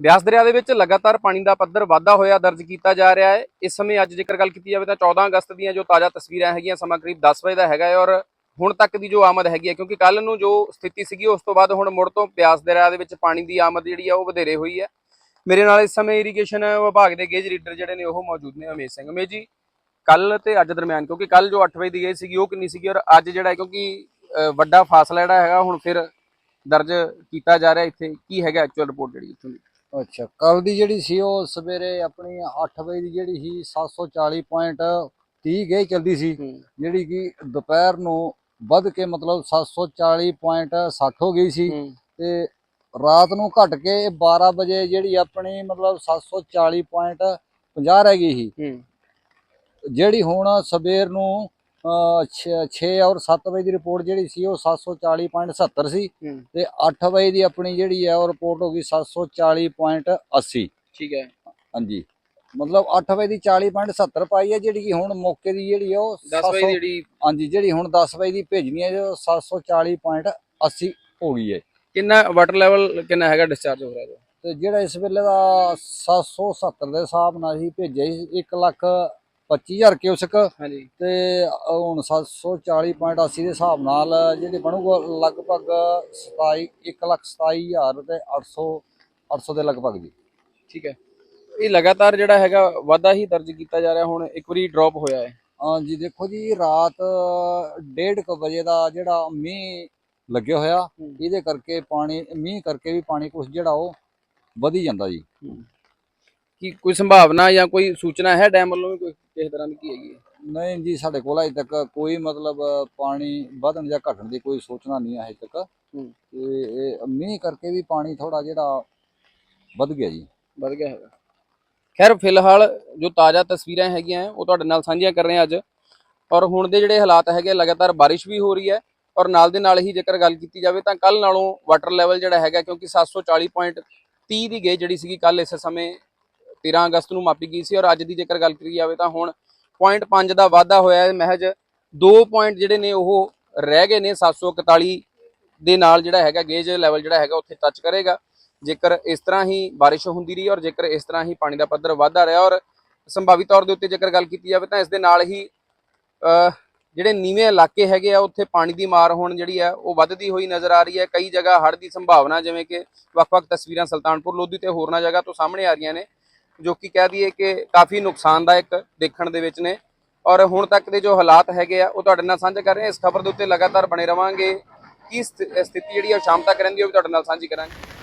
ਬਿਆਸ ਦਰਿਆ ਦੇ ਵਿੱਚ ਲਗਾਤਾਰ ਪਾਣੀ ਦਾ ਪੱਧਰ ਵਾਧਾ ਹੋਇਆ ਦਰਜ ਕੀਤਾ ਜਾ ਰਿਹਾ ਹੈ। ਇਸ ਸਮੇਂ ਅੱਜ ਜੇਕਰ ਗੱਲ ਕੀਤੀ ਜਾਵੇ ਤਾਂ 14 ਅਗਸਤ ਦੀਆਂ ਜੋ ਤਾਜ਼ਾ ਤਸਵੀਰਾਂ ਹੈਗੀਆਂ, ਸਮਾਂ ਕਰੀਬ 10 ਵਜੇ ਦਾ ਹੈਗਾ ਹੈ ਔਰ ਹੁਣ ਤੱਕ ਦੀ ਜੋ ਆਮਦ ਹੈਗੀ ਹੈ, ਕਿਉਂਕਿ ਕੱਲ ਨੂੰ ਜੋ ਸਥਿਤੀ ਸੀਗੀ, ਉਸ ਤੋਂ ਬਾਅਦ ਹੁਣ ਮੁੜ ਤੋਂ ਬਿਆਸ ਦਰਿਆ ਦੇ ਵਿੱਚ ਪਾਣੀ ਦੀ ਆਮਦ ਜਿਹੜੀ ਆ, ਉਹ ਵਧੇਰੇ ਹੋਈ ਹੈ। ਮੇਰੇ ਨਾਲ ਇਸ ਸਮੇਂ ਇਰੀਗੇਸ਼ਨ ਵਿਭਾਗ ਦੇ ਗੇਜ ਰੀਡਰ ਜਿਹੜੇ ਨੇ, ਉਹ ਮੌਜੂਦ ਨੇ, ਅਮੇਸ਼ ਸਿੰਘ। ਅਮੇਸ਼ ਜੀ ਕੱਲ ਤੇ ਅੱਜ ਦਰਮਿਆਨ, ਕਿਉਂਕਿ ਕੱਲ ਜੋ 8 ਵਜੇ ਦੀ ਗੇਜ ਸੀਗੀ, ਉਹ ਕਿੰਨੀ ਸੀਗੀ ਔਰ ਅੱਜ ਜਿਹੜਾ ਕਿਉਂਕਿ ਵੱਡਾ ਫਾਸਲਾ ਜਿਹੜਾ ਹੈਗਾ, ਹੁਣ ਫਿਰ ਦਰਜ ਕੀਤਾ ਜਾ ਰਿਹਾ ਇੱਥੇ ਕੀ ਹੈਗਾ ਐਕਚੁਅਲ ਰਿਪੋਰਟ ਜਿਹੜੀ ਇੱਥੋਂ ਦੀ? ਅੱਛਾ ਕੱਲ ਦੀ ਜਿਹੜੀ ਸੀ ਉਹ ਸਵੇਰੇ ਆਪਣੀ 8 ਵਜੇ ਦੀ ਜਿਹੜੀ ਸੀ 740.30 ਗਏ ਚਲਦੀ ਸੀ ਜਿਹੜੀ ਕਿ ਦੁਪਹਿਰ ਨੂੰ ਵੱਧ ਕੇ ਮਤਲਬ 740.60 ਹੋ ਗਈ ਸੀ ਤੇ ਰਾਤ ਨੂੰ ਘਟ ਕੇ 12 ਵਜੇ ਜਿਹੜੀ ਆਪਣੀ ਮਤਲਬ 740.50 ਰਹਿ ਗਈ ਸੀ। ਜਿਹੜੀ ਹੁਣ ਸਵੇਰ ਨੂੰ 6 ਔਰ 7 ਵਜੇ ਦੀ ਰਿਪੋਰਟ ਜਿਹੜੀ ਸੀ ਉਹ 740.70 ਸੀ ਹੂੰ। ਤੇ 8 ਵਜੇ ਦੀ ਆਪਣੀ ਜਿਹੜੀ ਹੈ ਉਹ ਰਿਪੋਰਟ ਹੋ ਗਈ 740.80 ਠੀਕ ਹੈ। ਹਾਂਜੀ। ਮਤਲਬ 8 ਵਜੇ ਦੀ 40.70 ਪਾਈ ਹੈ ਜਿਹੜੀ ਕਿ ਹੁਣ ਮੌਕੇ ਦੀ ਜਿਹੜੀ ਹੈ ਉਹ 10 ਵਜੇ ਦੀ 700 ਜਿਹੜੀ ਹਾਂਜੀ ਜਿਹੜੀ ਹੁਣ 10 ਵਜੇ ਦੀ ਭੇਜਣੀ ਹੈ ਜੋ 740.80 ਹੋ ਗਈ ਹੈ। ਕਿੰਨਾ ਵਾਟਰ ਲੈਵਲ ਕਿੰਨਾ ਹੈਗਾ ਡਿਸਚਾਰਜ ਹੋ ਰਿਹਾ ਜੀ? ਤੇ ਜਿਹੜਾ ਇਸ ਵੇਲੇ ਦਾ 770 ਦੇ ਹਿਸਾਬ ਨਾਲ ਅਸੀਂ ਭੇਜਿਆ ਸੀ 1 ਲੱਖ 25000 ਕਿਊਸਕ ਹਾਂਜੀ। ਤੇ ਹੁਣ 740.80 ਦੇ ਹਿਸਾਬ ਨਾਲ ਜਿਹੜੇ ਬਣੂਗਾ ਲਗਭਗ 27 1 ਲੱਖ 27000 ਤੇ 800 800 ਦੇ ਲਗਭਗ ਜੀ। ਠੀਕ ਹੈ। ਇਹ ਲਗਾਤਾਰ ਜਿਹੜਾ ਹੈਗਾ ਵਾਧਾ ਹੀ ਦਰਜ ਕੀਤਾ ਜਾ ਰਿਹਾ ਹੁਣ ਇੱਕ ਵਾਰੀ ਡ੍ਰੌਪ ਹੋਇਆ ਹੈ। ਹਾਂਜੀ ਦੇਖੋ ਜੀ ਰਾਤ 1:30 ਵਜੇ ਦਾ ਜਿਹੜਾ ਮੀਂਹ ਲੱਗਿਆ ਹੋਇਆ ਹੂੰ। ਇਹਦੇ ਕਰਕੇ ਪਾਣੀ ਮੀਂਹ ਕਰਕੇ ਵੀ ਪਾਣੀ ਕੁਛ ਜਿਹੜਾ ਉਹ ਵਧੀ ਜਾਂਦਾ ਜੀ। ਕੀ ਕੋਈ ਸੰਭਾਵਨਾ ਜਾਂ ਕੋਈ ਸੂਚਨਾ ਹੈ ਡੈਮ ਵੱਲੋਂ ਵੀ ਕੋਈ? ਕਿਸੇ ਤਰ੍ਹਾਂ ਦੀ ਕੀ ਹੈਗੀ ਹੈ? ਨਹੀਂ ਜੀ ਸਾਡੇ ਕੋਲ ਅਜੇ ਤੱਕ ਕੋਈ ਮਤਲਬ ਪਾਣੀ ਵਧਣ ਜਾਂ ਘਟਣ ਦੀ ਕੋਈ ਸੂਚਨਾ ਨਹੀਂ ਹੈ ਅਜੇ ਤੱਕ। ਹੂੰ। ਤੇ ਇਹ ਮੀਂਹ ਕਰਕੇ ਵੀ ਪਾਣੀ ਥੋੜਾ ਜਿਹੜਾ ਵੱਧ ਗਿਆ ਜੀ। ਵੱਧ ਗਿਆ ਹੈਗਾ। ਖੈਰ ਫਿਲਹਾਲ ਜੋ ਤਾਜ਼ਾ ਤਸਵੀਰਾਂ ਹੈਗੀਆਂ ਉਹ ਤੁਹਾਡੇ ਨਾਲ ਸਾਂਝੀਆਂ ਕਰ ਰਹੇ ਹਾਂ ਅੱਜ। ਔਰ ਹੁਣ ਦੇ ਜਿਹੜੇ ਹਾਲਾਤ ਹੈਗੇ ਲਗਾਤਾਰ ਬਾਰਿਸ਼ ਵੀ ਹੋ ਰਹੀ ਹੈ। ਔਰ ਨਾਲ ਦੇ ਨਾਲ ਹੀ ਜੇਕਰ ਗੱਲ ਕੀਤੀ ਜਾਵੇ ਤਾਂ ਕੱਲ ਨਾਲੋਂ ਵਾਟਰ ਲੈਵਲ ਜਿਹੜਾ ਹੈਗਾ ਕਿਉਂਕਿ 740.30 ਦੀ ਗੇਜ ਜਿਹੜੀ ਸੀਗੀ ਕੱਲ ਇਸ ਸਮੇਂ 13 ਅਗਸਤ ਨੂੰ ਮਾਪੀ ਗਈ ਸੀ ਔਰ ਅੱਜ ਦੀ ਜੇਕਰ ਗੱਲ ਕਰੀ ਜਾਵੇ ਤਾਂ ਹੁਣ 0.5 ਦਾ ਵਾਧਾ ਹੋਇਆ ਹੈ। ਮਹਿਜ 2 ਪੁਆਇੰਟ ਜਿਹੜੇ ਨੇ ਉਹ ਰਹਿ ਗਏ ਨੇ। 741 ਦੇ ਨਾਲ ਜਿਹੜਾ ਹੈਗਾ ਗੇਜ ਲੈਵਲ ਜਿਹੜਾ ਹੈਗਾ, ਉੱਥੇ ਟੱਚ ਕਰੇਗਾ। ਜੇਕਰ ਇਸ ਤਰ੍ਹਾਂ ਹੀ ਬਾਰਿਸ਼ ਹੁੰਦੀ ਰਹੀ ਔਰ ਜੇਕਰ ਇਸ ਤਰ੍ਹਾਂ ਹੀ ਪਾਣੀ ਦਾ ਪੱਧਰ ਵਧਦਾ ਰਿਹਾ ਔਰ ਸੰਭਾਵੀ ਤੌਰ ਦੇ ਉੱਤੇ ਜੇਕਰ ਗੱਲ ਕੀਤੀ ਜਾਵੇ ਤਾਂ ਇਸ ਦੇ ਨਾਲ ਹੀ ਜਿਹੜੇ ਨੀਵੇਂ ਇਲਾਕੇ ਹੈਗੇ ਆ, ਉੱਥੇ ਪਾਣੀ ਦੀ ਮਾਰ ਹੋਣ ਜਿਹੜੀ ਆ, ਉਹ ਵੱਧਦੀ ਹੋਈ ਨਜ਼ਰ ਆ ਰਹੀ ਹੈ। ਕਈ ਜਗ੍ਹਾ ਹੜ੍ਹ ਦੀ ਸੰਭਾਵਨਾ, ਜਿਵੇਂ ਕਿ ਵੱਖ-ਵੱਖ ਤਸਵੀਰਾਂ ਸੁਲਤਾਨਪੁਰ, ਲੋਧੀ ਤੇ ਹੋਰਨਾਂ ਜਗ੍ਹਾ ਤੋਂ ਸਾਹਮਣੇ ਆ ਰਹੀਆਂ ਨੇ। ਜੋ ਕਿ ਕਹਿ ਦਈਏ ਕਿ ਕਾਫੀ ਨੁਕਸਾਨਦਾਇਕ ਦੇਖਣ ਦੇ ਵਿੱਚ ਨੇ। ਔਰ ਹੁਣ ਤੱਕ ਦੇ ਜੋ ਹਾਲਾਤ ਹੈਗੇ ਆ, ਉਹ ਤੁਹਾਡੇ ਨਾਲ ਸਾਂਝੇ ਕਰ ਰਹੇ ਹਾਂ। ਇਸ ਖਬਰ ਦੇ ਉੱਤੇ ਲਗਾਤਾਰ ਬਣੇ ਰਵਾਂਗੇ। ਕੀ ਸਥਿਤੀ ਜਿਹੜੀ ਆ, ਉਹ ਸ਼ਾਮ ਤੱਕ ਰਹਿੰਦੀ ਹੈ ਉਹ ਵੀ ਤੁਹਾਡੇ ਨਾਲ ਸਾਂਝੀ ਕਰਾਂਗੇ।